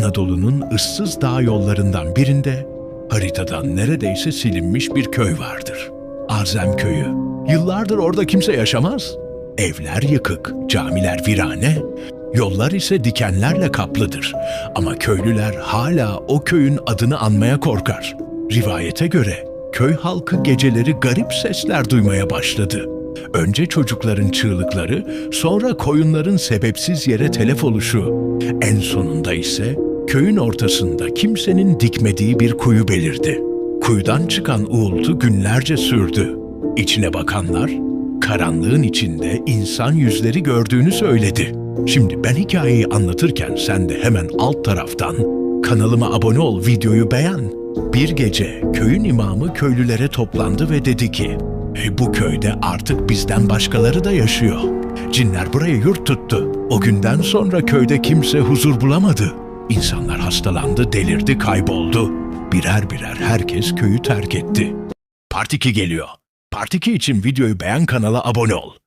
Anadolu'nun ıssız dağ yollarından birinde haritadan neredeyse silinmiş bir köy vardır. Arzem köyü. Yıllardır orada kimse yaşamaz. Evler yıkık, camiler virane, yollar ise dikenlerle kaplıdır. Ama köylüler hala o köyün adını anmaya korkar. Rivayete göre köy halkı geceleri garip sesler duymaya başladı. Önce çocukların çığlıkları, sonra koyunların sebepsiz yere telef oluşu, en sonunda ise köyün ortasında kimsenin dikmediği bir kuyu belirdi. Kuyudan çıkan uğultu günlerce sürdü. İçine bakanlar, karanlığın içinde insan yüzleri gördüğünü söyledi. Şimdi ben hikayeyi anlatırken sen de hemen alt taraftan kanalıma abone ol, videoyu beğen. Bir gece köyün imamı köylülere toplandı ve dedi ki, "E, bu köyde artık bizden başkaları da yaşıyor. Cinler buraya yurt tuttu. O günden sonra köyde kimse huzur bulamadı. İnsanlar hastalandı, delirdi, kayboldu. Birer birer herkes köyü terk etti. Part 2 geliyor. Part 2 için videoyu beğen kanala abone ol.